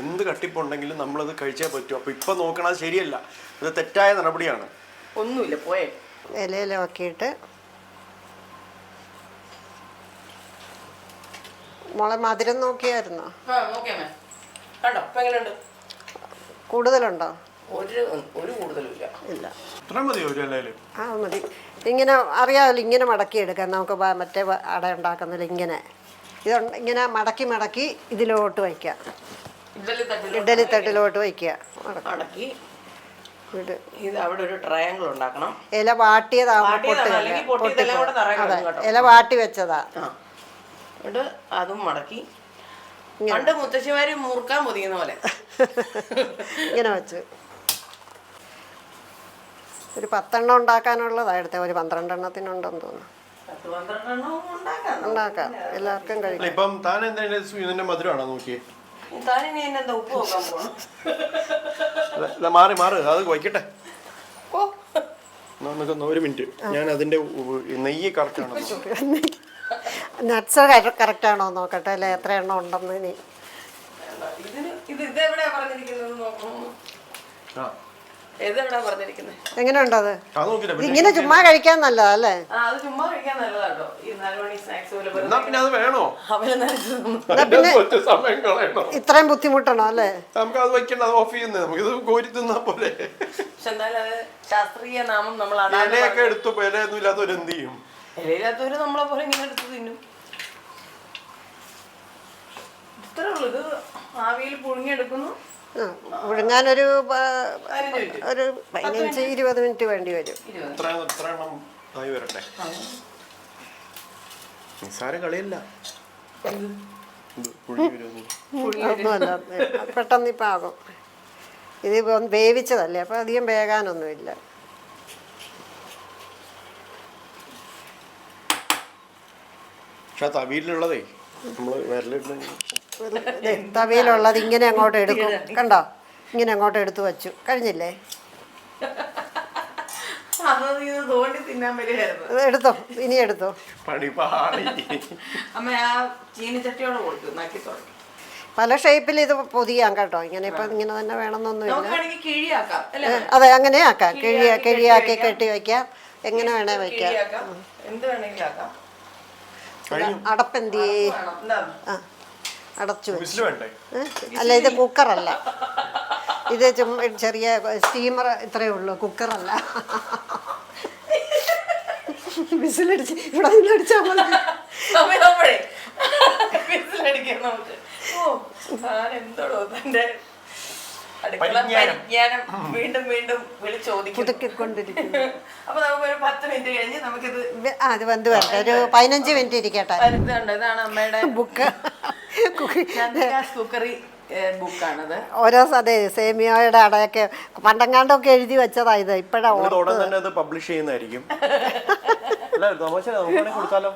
എന്ത് കട്ടിപ്പുണ്ടെങ്കിലും നമ്മളത് കഴിച്ചേ പറ്റൂ. അപ്പൊ ഇപ്പൊ നോക്കണത് ശരിയല്ല. ഇത് തെറ്റായ നടപടിയാണ്. ഒന്നുമില്ല. പോയേ. ഇലയിലൊക്കെയിട്ട് മോളെ മധുരം നോക്കിയായിരുന്നോ? കണ്ടോ? ഇപ്പൊ എങ്ങനെയുണ്ട്? കൂടുതലുണ്ടോ? ഒരു ഒരു ഇല്ല ഇല്ല. ഇത്രയും മതിയോ ഒരു അല്ലേ ആ മതി. ഇങ്ങനെ അറിയാമല്ലോ ഇങ്ങനെ മടക്കി എടുക്കാം നമുക്ക് വ- മറ്റേ വ- അട ഉണ്ടാക്കുന്നില്ല ഇങ്ങനെ. ഇത് ഇങ്ങനെ മടക്കി മടക്കി ഇതിലോട്ട് വയ്ക്കാം ഇഡലി തട്ടിൽ ഇഡലി തട്ടിലോട്ട് വയ്ക്കുക. മടക്കി. ഇത് ഇത് അവിടെ ഒരു ട്രയാങ്കിൾ ഉണ്ടാക്കണം. ഇല വാട്ടിയതാ വാട്ടിയതാണ്, പൊട്ടില്ല. അല്ലെങ്കിൽ പൊട്ടിയതെല്ലാം കൂടെ നിറയെ അതെ. കിടക്കും കേട്ടോ. ഇല വാട്ടി വെച്ചതാ. ആ. എന്നിട്ട് അതും മടക്കി. പണ്ട് മുത്തശ്ശിമാര് മുറുക്കാൻ പൊതിയുന്ന പോലെ. ഇങ്ങനെ വെച്ച്. ഒരു പത്തെണ്ണം ഉണ്ടാക്കാനുള്ളതാ എടുത്ത. ഒരു പന്ത്രണ്ടെണ്ണത്തിനുണ്ടെന്ന് തോന്നുന്നു. ഉണ്ടാക്കാം. എല്ലാവർക്കും കഴിക്കാം. ഇപ്പം താൻ മധുരമാണോ നോക്കിയേ? മാറി മാറ്. അത് വയ്ക്കട്ടെ. ഒരു മിനിറ്റ്. ഞാൻ അതിന്റെ നെയ്യ് കറക്റ്റ് ആണോ നട്ട്സ് കറക്റ്റ് ആണോ നോക്കട്ടെ അല്ലെ? എത്ര എണ്ണം ഉണ്ടെന്ന് ഇനി. എങ്ങനെയുണ്ട് അത്? ഇങ്ങനെ ചുമ്മാ കഴിക്കാൻ നല്ലതല്ലേ ഇത്രയും ബുദ്ധിമുട്ടണോ അല്ലേ? നമുക്ക് അത് വെക്കണ്ട അത് ഓഫ് ചെയ്യുന്നത് ഇത് കോരി തിന്നാ പോലെ ശാസ്ത്രീയ നാമം നമ്മൾ ഇലയൊക്കെ എടുത്തു ഇലയൊന്നും ഇല്ലാത്തവർ എന്ത് ചെയ്യും? ഇലയില്ലാത്തവര് നമ്മളെ പോലെ ഇങ്ങനെ എടുത്തു തിന്നും. ഇത്രേ ഉള്ളൂ. ഇത് ആവിയിൽ പുഴുങ്ങിയെടുക്കുന്നു. ആ, പുഴുങ്ങാനൊരു ഒരു പതിനഞ്ച് ഇരുപത് മിനിറ്റ് വേണ്ടി വരും. ആയി വരട്ടെ? നിസ്സാര കളിയല്ല. പെട്ടെന്ന് ഇപ്പം ആകും. ഇത് വേവിച്ചതല്ലേ അപ്പം അധികം വേകാനൊന്നുമില്ല. പക്ഷെ തവിയിലുള്ളതേ നമ്മൾ വിരലിട്ട് ദേ, തവിയിലുള്ളത് ഇങ്ങനെ അങ്ങോട്ട് എടുക്കും. കണ്ടോ? ഇങ്ങനെ അങ്ങോട്ട് എടുത്തു വച്ചു. കഴിഞ്ഞില്ലേ? എടുത്തോ? ഇനി എടുത്തോ? പല ഷേപ്പിൽ ഇത് പൊതിയാം കേട്ടോ. ഇങ്ങനെ ഇപ്പൊ ഇങ്ങനെ തന്നെ വേണമെന്നൊന്നുമില്ല. നമുക്കാണെങ്കിൽ കിഴിയാക്കാം അല്ലേ? അതെ അങ്ങനെ ആക്കാം. കിഴിയ കിഴിയാക്കി കെട്ടി വെക്കാം. എങ്ങനെ വേണേ വെക്കാം. അടപ്പെന്തിയേ എന്ത് വേണമെങ്കിലും ആക്കാം. കഴിഞ്ഞു. അടപ്പെന്തി വേണം. ആ. അടച്ചു വെച്ചു. അല്ല ഇത് കുക്കറല്ല. ഇത് ചുമ്മാ ചെറിയ സ്റ്റീമർ ഇത്രയേ ഉള്ളൂ കുക്കറല്ല. വിസിലടിച്ച് ഇവിടെ നിന്ന് അടിച്ചാൽ മതി. സമയമാകുമ്പോഴേ വിസിലടിക്കാം നമുക്ക്. ഓ ഞാൻ എന്തോടോ തന്റെ അടുക്കള പരിജ്ഞാനം. പരിജ്ഞാനം വീണ്ടും വീണ്ടും വിളിച്ചോദിക്കും പുതുക്കിക്കൊണ്ടിരിക്കുന്നു. അപ്പൊ നമുക്ക് ഒരു പത്ത് മിനിറ്റ് കഴിഞ്ഞ് നമുക്കിത് ഇത്- ആ ഇത് വെന്ത് വരട്ടെ. ഒരു പതിനഞ്ച് മിനിറ്റ് ഇരിക്കട്ടെ. ഇതാണ് അമ്മയുടെ ബുക്ക് കുക്കറി ബുക്കാണത് ഓരോ അതെ സേമിയോയുടെ അടയൊക്കെ പണ്ടങ്ങാണ്ടൊക്കെ എഴുതി വെച്ചതാ ഇത്. ഇപ്പോഴാണ് ഓർത്ത് ഉടൻ തന്നെ അത് പബ്ലിഷ് ചെയ്യുന്നതായിരിക്കും. അല്ല തമാശ നമുക്ക് കൊടുത്താലോ?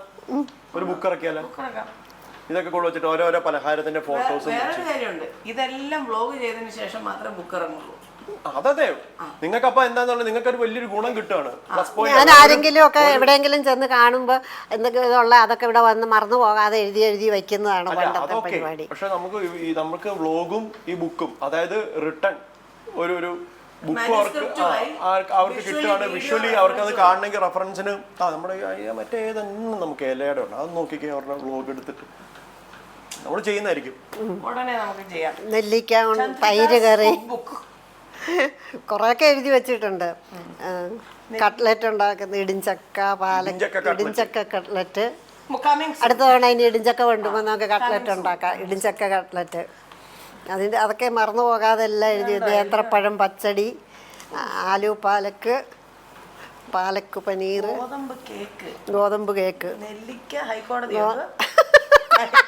ഒരു ബുക്ക് ഇറക്കിയാലോ? ഇതൊക്കെ കൊള്ളു വെച്ചിട്ട് ഓരോരോ പലഹാരത്തിന്റെ ഫോട്ടോസും വേറൊരു കാര്യമുണ്ട്. ഇതെല്ലാം വ്ലോഗ് ചെയ്തതിന് ശേഷം മാത്രമേ ബുക്ക് ഇറങ്ങുള്ളൂ. അതെ നിങ്ങൾക്ക് അപ്പൊ എന്താന്ന് നിങ്ങൾക്ക് ഒരു വലിയൊരു ഗുണം കിട്ടുകയാണ് പ്ലസ് ഞാൻ ആരെങ്കിലും ഒക്കെ എവിടെയെങ്കിലും ചെന്ന് കാണുമ്പോ എന്തെങ്കിലും ഉള്ള അതൊക്കെ ഇവിടെ വന്ന് മറന്നു പോകാതെ എഴുതി എഴുതി വെക്കുന്നതാണ് പണ്ടത്തെ പരിപാടി. പക്ഷെ നമുക്ക് ഈ നമുക്ക് വ്ലോഗും ഈ ബുക്കും അതായത് റിട്ടേൺ ഒരു ഒരു ബുക്ക് അവർക്ക് അവർക്ക് കിട്ടുകയാണ് വിഷ്വലി അവർക്ക് അത് കാണണമെങ്കിൽ റെഫറൻസിന് ആ നമ്മുടെ മറ്റേ നമുക്ക് ഇലയുടെ ഉണ്ട്. അത് നോക്കിക്കേ അവരുടെ വ്ളോഗ് എടുത്തിട്ട്. നമ്മൾ ചെയ്യുന്നതായിരിക്കും. ഉടനെ നമുക്ക് ചെയ്യാം. നെല്ലിക്ക കൊണ്ട് തൈര് കറി. കുറേയൊക്കെ എഴുതി വെച്ചിട്ടുണ്ട്. കട്ട്ലറ്റ് ഉണ്ടാക്കുന്ന ഇടിഞ്ചക്ക പാല ഇടിഞ്ചക്ക കട്ട്ലറ്റ്. അടുത്ത തവണ ഇനി ഇടിഞ്ചക്ക കൊണ്ടുമ്പോൾ നമുക്ക് കട്ട്ലറ്റ് ഉണ്ടാക്കാം. ഇടിഞ്ചക്ക കട്ട്ലറ്റ്. അതിന്റെ അതൊക്കെ മറന്നു പോകാതെ എല്ലാം എഴുതി നേന്ത്രപ്പഴം പച്ചടി ആലു പാലക്ക് പാലക്ക് പനീർ. ഗോതമ്പ് കേക്ക്. ഗോതമ്പ് കേക്ക്. നെല്ലിക്ക ഹൈക്കോടതി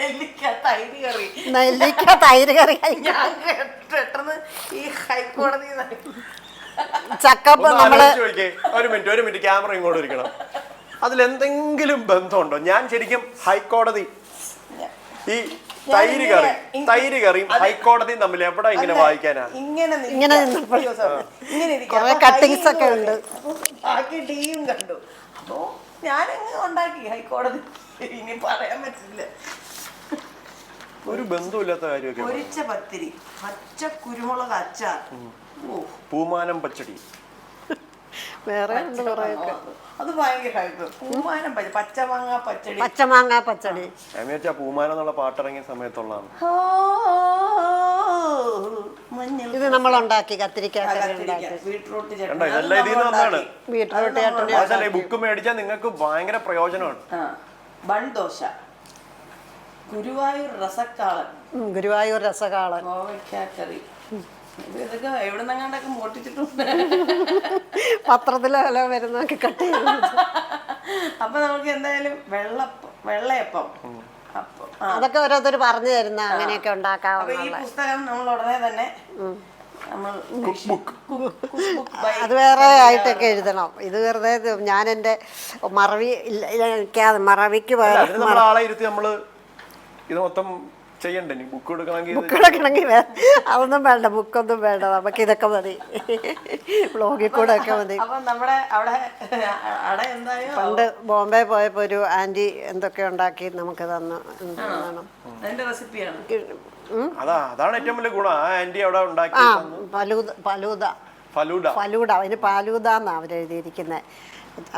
നെല്ലിക്ക തൈര് കറി. നെല്ലിക്ക തൈര് കറി ഞാൻ കേട്ട് പെട്ടെന്ന് ഈ ഹൈക്കോടതി ചക്കപ്പ് ഒന്ന് നമ്മൾ ഒരു മിനിറ്റ് ഒരു മിനിറ്റ് ക്യാമറ ഇങ്ങോട്ട് ഇരിക്കണം. അതിൽ എന്തെങ്കിലും ബന്ധമുണ്ടോ? ഞാൻ ശരിക്കും ഹൈക്കോടതി ഈ തൈര് കറി തൈര് കറിയും ഹൈക്കോടതിയും തമ്മിൽ എവിടെ ഇങ്ങനെ വായിക്കാനാ? ഇങ്ങനെ അപ്പൊ ഒക്കെ ഉണ്ട്. പറയും. അപ്പൊ ബാക്കി ടീയും കണ്ടു. അപ്പോ ഞാനങ്ങ് ഉണ്ടാക്കി ഹൈക്കോടതി ഇനി പറയാൻ പറ്റില്ല. ഒരു ബന്ധമില്ലാത്ത കാര്യമൊക്കെ പൊരിച്ച പത്തിരി പച്ച കുരുമുളക് അച്ചാർ. പൂമാനം പച്ചടി. വേറെ അത് ഭയങ്കര ഹൈപ്പ് പൂമാനം പച്ച പച്ചമാങ്ങ പച്ചടി. പച്ചമാങ്ങ പച്ചടി. ഞാൻ പൂമാനം എന്നുള്ള പാട്ടിറങ്ങിയ സമയത്തുള്ളതാണ്. ഓ, ഇത് നമ്മൾ ഉണ്ടാക്കി കത്തിരിക്ക ബീട്രൂട്ട് ബുക്ക് മേടിച്ചാൽ നിങ്ങൾക്ക് ഭയങ്കര പ്രയോജനമാണ്. ബൺ ദോശ. ഗുരുവായൂർ രസക്കാളൻ. ഗുരുവായൂർ രസകാളൻ. കോവയ്ക്കാക്കറി. ഇതൊക്കെ എവിടെ നിന്നെങ്ങാണ്ടൊക്കെ മോട്ടിച്ചിട്ടുണ്ട്. പത്രത്തിലോ വരുന്നൊക്കെ കട്ട് ചെയ്ത് അപ്പൊ നമുക്ക് എന്തായാലും വെള്ളപ്പം വെള്ളയപ്പം. അതൊക്കെ ഓരോരുത്തർ പറഞ്ഞു തരുന്ന അങ്ങനെയൊക്കെ ഉണ്ടാക്കാം ഈ പുസ്തകം നമ്മൾ ഉടനെ തന്നെ അത് വേറെ ആയിട്ടൊക്കെ എഴുതണം. ഇത് വെറുതെ ഞാൻ എന്റെ മറവി ഇല്ല മറവിക്ക് ഇത് മൊത്തം ചെയ്യണ്ടേ? ഇനി ബുക്ക് എടുക്കണമെങ്കിൽ ബുക്ക് എടുക്കണമെങ്കിൽ അതൊന്നും വേണ്ട ബുക്കൊന്നും വേണ്ട. നമുക്ക് ഇതൊക്കെ മതി. ബ്ലോഗിൽ കൂടെ ഒക്കെ മതി. അപ്പൊ നമ്മുടെ അവിടെ അട എന്തായോ പണ്ട് ബോംബെ പോയപ്പോൾ ഒരു ആന്റി എന്തൊക്കെ ഉണ്ടാക്കി നമുക്ക് തന്നു? അതാണ് ഏറ്റവും വലിയ ഗുണം. ആ ആന്റി അവിടെ ഉണ്ടാക്കി ആ ഫലൂദ ഫലൂദ. ഫലൂഡ ഫലൂഡ അതിന് പാലൂദ എന്നാ അവരെഴുതിയിരിക്കുന്നത്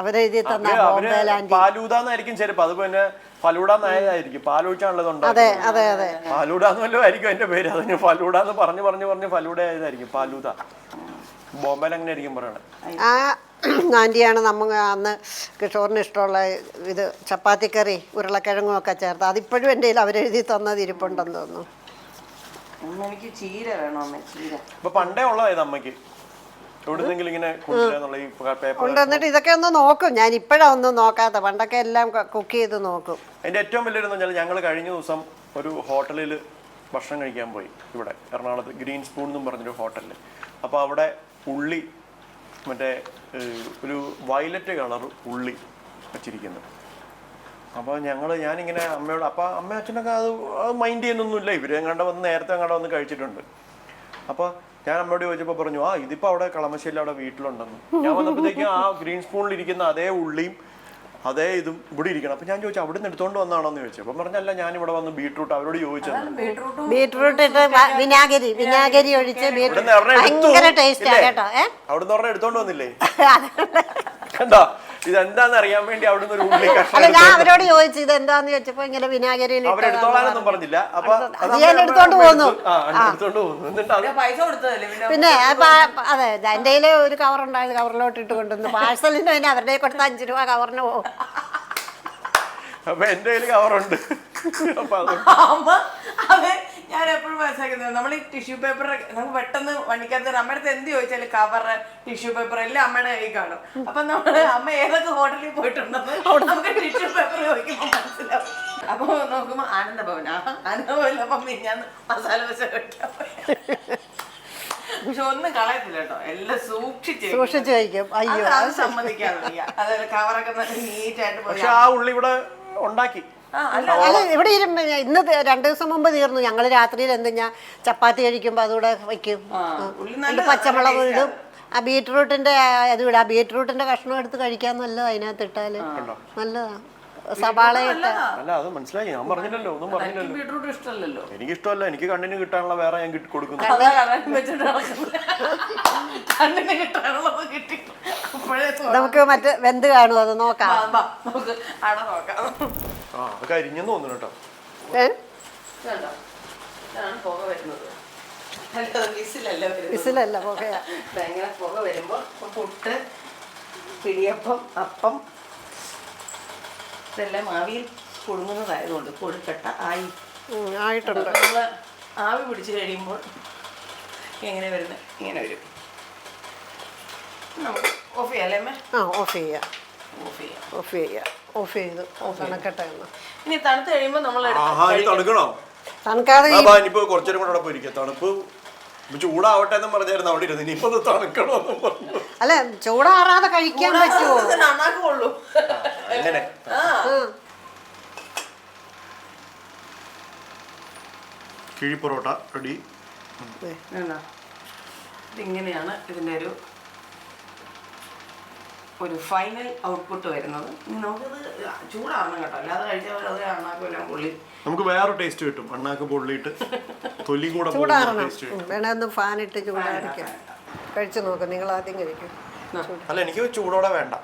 അവരെഴുതി തന്ന അവർ അവർ ബോംബെയിൽ ആന്റി പാലൂതാന്നായിരിക്കും ചെലപ്പോ അത് പിന്നെ ഫലൂഡ എന്നായതായിരിക്കും പാലൊഴിച്ചാണല്ലോ അതെ അതെ അതെ. ഫലൂഡ എന്നല്ലോ ആയിരിക്കും എന്റെ പേര്. അതിന് ഫലൂഡ എന്ന് പറഞ്ഞു പറഞ്ഞു പറഞ്ഞു ഫലൂഡ ആയതായിരിക്കും. ഫലൂദ. ബോംബെയിൽ അങ്ങനെ ആയിരിക്കും പറയണത്. ആ ആന്റിയാണ് നമ്മ അന്ന് കിഷോറിന് ഇഷ്ടമുള്ള ഇത് ചപ്പാത്തിക്കറി ഉരുളക്കിഴങ്ങും ഒക്കെ ചേർത്ത്. അതിപ്പോഴും എന്റെ കയ്യിൽ അവരെഴുതി തന്നത് ഇരിപ്പുണ്ടെന്ന് തോന്നുന്നു. എനിക്ക് ചീര വേണോ ചീര. ഇപ്പൊ പണ്ടേ ഉള്ളതായത് അമ്മയ്ക്ക്. എവിടുന്നെങ്കിലും ഇങ്ങനെ ഇതൊക്കെ ഒന്ന് നോക്കും. ഞാൻ ഇപ്പോഴാണ് ഒന്നും നോക്കാത്ത. പണ്ടൊക്കെ എല്ലാം കുക്ക് ചെയ്ത് നോക്കും. അതിന്റെ ഏറ്റവും വലിയൊരു ഞങ്ങൾ കഴിഞ്ഞ ദിവസം ഒരു ഹോട്ടലിൽ ഭക്ഷണം കഴിക്കാൻ പോയി ഇവിടെ. എറണാകുളത്ത് ഗ്രീൻ സ്പൂൺ എന്നും പറഞ്ഞൊരു ഹോട്ടലിൽ അപ്പോൾ അവിടെ ഉള്ളി മറ്റേ ഒരു വയലറ്റ് കളർ ഉള്ളി വച്ചിരിക്കുന്നു. അപ്പോൾ ഞങ്ങൾ ഞാനിങ്ങനെ അമ്മയോട് അപ്പോൾ അമ്മ അച്ഛനൊക്കെ അത് അത് മൈൻഡ് ചെയ്യുന്നൊന്നുമില്ല. ഇവരെങ്ങാണ്ട് വന്ന് നേരത്തെ അങ്ങാണ്ട് വന്ന് കഴിച്ചിട്ടുണ്ട്. അപ്പോൾ ഞാൻ അമ്മയോട് ചോദിച്ചപ്പോൾ പറഞ്ഞു ആ ഇതിപ്പോ അവിടെ കളമശ്ശേരി അവിടെ വീട്ടിലുണ്ടെന്ന്. ഞാൻ വന്നപ്പോഴത്തേക്കും ആ ഗ്രീൻ സ്പൂണിൽ ഇരിക്കുന്ന അതേ ഉള്ളിയും അതേ ഇതും ഇവിടെ ഇരിക്കണം. അപ്പൊ ഞാൻ ചോദിച്ചു അവിടെ നിന്ന് എടുത്തോണ്ട് വന്നാണോ എന്ന് ചോദിച്ചു. അപ്പൊ പറഞ്ഞല്ല ഞാൻ ഇവിടെ വന്ന് ബീട്രൂട്ട് അവരോട് ചോദിച്ചത്. ബീട്രൂട്ടും ഇട്ട് വിനാഗിരി വിനാഗിരി ഒഴിച്ച് ബീട്രൂട്ട്. ഭയങ്കര ടേസ്റ്റാ കേട്ടോ ഏ? അവിടുന്ന് പറഞ്ഞ എടുത്തോണ്ട് വന്നില്ലേ? കണ്ടോ? ഇതെന്താന്ന് അറിയാൻ വേണ്ടി അവിടുന്ന് ഒരു ഉള്ളി അല്ല കഷ്ണം ഞാൻ അവരോട് ചോദിച്ചു ഇത് എന്താന്ന് ചോദിച്ചപ്പോ ഇങ്ങനെ വിനാഗിരിയിൽ അവരെടുത്തോളാനൊന്നും പറഞ്ഞില്ല. അപ്പൊ ഞാൻ എടുത്തോണ്ട് പോന്നു. പോകുന്നു എന്നിട്ട് പൈസ കൊടുത്തതല്ലേ? പിന്നെ അതെ എന്റെ ഒരു കവർ ഉണ്ടായത് കവറിലോട്ട് ഇട്ട് കൊണ്ടുവന്നു. പാഴ്സലിന് പിന്നെ അവരുടെ കൊടുത്ത അഞ്ചു രൂപ കവറിന് പോകും അപ്പൊ എന്റെ കയ്യിൽ കവറുണ്ട് അപ്പൊ ഞാൻ എപ്പോഴും മനസ്സിലാക്കുന്നത് നമ്മൾ ഈ ടിഷ്യൂ പേപ്പർ നമുക്ക് പെട്ടെന്ന് വണ്ടിക്കകത്ത് അമ്മയുടെ അടുത്ത് എന്ത് ചോദിച്ചാലും കവർ ടിഷ്യൂ പേപ്പർ എല്ലാം അമ്മയുടെ കൈ കാണും. അപ്പൊ നമ്മൾ അമ്മ ഏതൊക്കെ ഹോട്ടലിൽ പോയിട്ടുണ്ടെന്ന് നമുക്ക് ടിഷ്യൂ പേപ്പർ ചോദിക്കുമ്പോൾ മനസ്സിലാവും. അപ്പൊ നോക്കുമ്പോ ആനന്ദഭവന. ആനന്ദഭവനിൽ അപ്പം ഞാൻ മസാല ദോശ കഴിക്കാൻ പോയി. പക്ഷെ ഒന്നും കളയത്തില്ല കേട്ടോ. എല്ലാം സൂക്ഷിച്ച്. സൂക്ഷിച്ച് വയ്ക്കും അയ്യോ അത് വയ്യ. അതായത് കവറൊക്കെ നല്ല നീറ്റായിട്ട് പോയി പക്ഷെ ആ ഉള്ളി ഇവിടെ ഉണ്ടാക്കി. അല്ല ഇവിടെ ഇരുമ്പ ഇന്ന് രണ്ടു ദിവസം മുമ്പ് തീർന്നു. ഞങ്ങൾ രാത്രിയിൽ എന്ത് ഞാൻ ചപ്പാത്തി കഴിക്കുമ്പോൾ അതുകൂടെ വയ്ക്കും. പച്ചമുളക് ഇടും. ആ ബീറ്റ്റൂട്ടിന്റെ അത് വിടാം ബീറ്റ്റൂട്ടിന്റെ കഷ്ണം എടുത്ത് കഴിക്കാൻ നല്ലതാ അതിനകത്ത് ഇട്ടാൽ. നല്ലതാ. അല്ല അത് മനസ്സിലായി. ഞാൻ പറഞ്ഞില്ലല്ലോ ഒന്നും പറഞ്ഞില്ലല്ലോ. എനിക്ക് ബീട്രൂട്ട് ഇഷ്ടമല്ലല്ലോ. എനിക്കിഷ്ടമല്ല എനിക്ക് കണ്ണിന് കിട്ടാനുള്ള വേറെ ഞാൻ കിട്ടി കൊടുക്കുന്നു. കണ്ണിന് കിട്ടാനുള്ളത് കിട്ടി നമുക്ക് മറ്റേ വെന്ത് കാണും അത് നോക്കാം. നമുക്ക് അട നോക്കാം. ആ അത് കരിഞ്ഞെന്ന് തോന്നുന്നു കേട്ടോ. കണ്ടോ? ഇതാണ് പുക വരുന്നത്. വിസിലല്ല വരുന്നത്. വിസിലല്ല പുകയാ. ഭയങ്കര പുക വരുമ്പോൾ പുട്ട് പിടിയപ്പം അപ്പം ഇതെല്ലാം ആവിയിൽ പുഴുങ്ങുന്നതായതുകൊണ്ട് കൊഴുക്കട്ട ആയി. ആയിട്ടുണ്ട്. നമ്മൾ ആവി പിടിച്ചു കഴിയുമ്പോൾ എങ്ങനെ വരുന്നത് ഇങ്ങനെ വരും. നമുക്ക് ഓഫ് ചെയ്യാം അല്ലേ? ആ ഓഫ് ചെയ്യാം. ഓഫ് ചെയ്യാം. ഓഫ് ചെയ്യാം. ഓഫ് ചെയ്തു. തണക്കട്ടെ എന്ന്. ഇനി തണുത്ത് കഴിയുമ്പോൾ നമ്മൾ തണുക്കണോ? തണുക്കാതെ ഇനിയിപ്പോ കുറച്ചേരം കൂടെ അവിടെ പോയിരിക്കാം. തണുപ്പ് ചൂടാവട്ടെ എന്ന് പറഞ്ഞായിരുന്നു അവിടെ ഇരുന്ന്. ഇനിയിപ്പോ തണുക്കണോ അല്ല ചൂടാറാതെ കഴിക്കാൻ പറ്റുമോ? അങ്ങനെ ആ കിഴി പൊറോട്ട റെഡി? ഇതിങ്ങനെയാണ് ഇതിന്റെ ഒരു ഒരു ഫൈനൽ ഔട്ട്പുട്ട് വരുന്നത്. നമുക്കിത് ചൂടാവണം കേട്ടോ. അല്ലാതെ കഴിച്ചാൽ അത് കാണാക്കില്ല പുള്ളി നമുക്ക് വേറെ ടേസ്റ്റ് കിട്ടും. അണ്ണാക്ക് പുള്ളിയിട്ട് തൊലി കൂടെ ചൂടാറണം ടേസ്റ്റ് കിട്ടും ഉം, വേണേ ഒന്ന് ഫാനിട്ട് ചൂടാറിക്കാം കഴിച്ചു നോക്ക്. നിങ്ങൾ ആദ്യം കഴിക്കും. അല്ല എനിക്ക് ചൂടോടെ വേണ്ട.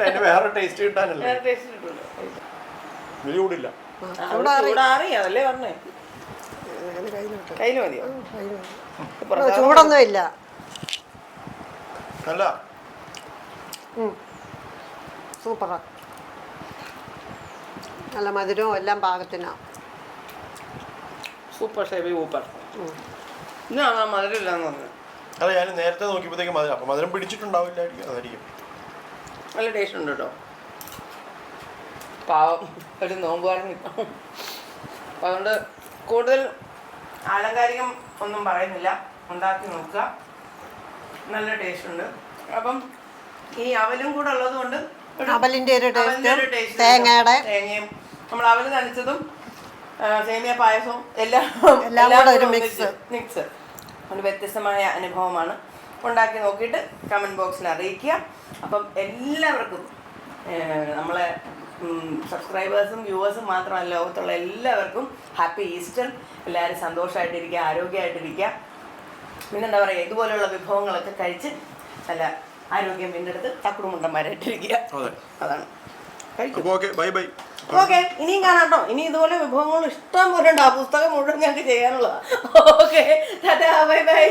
അതിന് വേറെ ടേസ്റ്റ് കിട്ടാനല്ലേ ചൂടില്ല. പറഞ്ഞേ? ചൂടൊന്നും ഇല്ല. അല്ല. സൂപ്പറാ. നല്ല മധുരവും എല്ലാം പാകത്തിനാ. സൂപ്പർ ഷേപ്പ് സൂപ്പർ ഇന്നാണ് മധുരം ഇല്ലാന്ന് പറഞ്ഞത് അല്ല ഞാൻ നേരത്തെ നോക്കിയപ്പോഴത്തേക്ക് മധുരം. അപ്പം മധുരം പിടിച്ചിട്ടുണ്ടാവില്ലായിരിക്കും അതായിരിക്കും. നല്ല ടേസ്റ്റ് ഉണ്ട് കേട്ടോ പാവം ഒരു നോമ്പുകാരൻ കിട്ടും അപ്പം അതുകൊണ്ട് കൂടുതൽ ആലങ്കാരികം ഒന്നും പറയുന്നില്ല. ഉണ്ടാക്കി നോക്കുക. നല്ല ടേസ്റ്റ് ഉണ്ട്. അപ്പം ഈ അവലും കൂടെ ഉള്ളത് കൊണ്ട് അവലിന്റെ ഒരു അവലിന്റെ ഒരു തേങ്ങയുടെ. തേങ്ങയും നമ്മൾ അവൽ നനച്ചതും സേമിയ പായസവും എല്ലാം എല്ലാം കൂടെ ഒരു മിക്സ് മിക്സ് ഒരു വ്യത്യസ്തമായ അനുഭവമാണ്. ഉണ്ടാക്കി നോക്കിയിട്ട് കമന്റ് ബോക്സിൽ അറിയിക്കുക. അപ്പം എല്ലാവർക്കും നമ്മളെ സബ്സ്ക്രൈബേഴ്സും വ്യൂവേഴ്സും മാത്രമല്ല ലോകത്തുള്ള എല്ലാവർക്കും ഹാപ്പി ഈസ്റ്റർ എല്ലാവരും സന്തോഷമായിട്ടിരിക്കുക ആരോഗ്യമായിട്ടിരിക്കുക. പിന്നെന്താ പറയുക ഇതുപോലെയുള്ള വിഭവങ്ങളൊക്കെ കഴിച്ച് നല്ല ആരോഗ്യം വീണ്ടെടുത്ത് തക്കുടുമുണ്ടന്മാരായിട്ടിരിക്കുക. അതെ. അതാണ്. കഴിക്കും. ബൈ ബൈ ഓക്കെ ഇനിയും കാണാം കേട്ടോ ഇനി ഇതുപോലെ വിഭവങ്ങൾ ഇഷ്ടം പോലെ ഉണ്ട്. ആ പുസ്തകം മുഴുവൻ ഞങ്ങൾക്ക് ചെയ്യാനുള്ളതാണ് ഓക്കെ ബൈ ബൈ.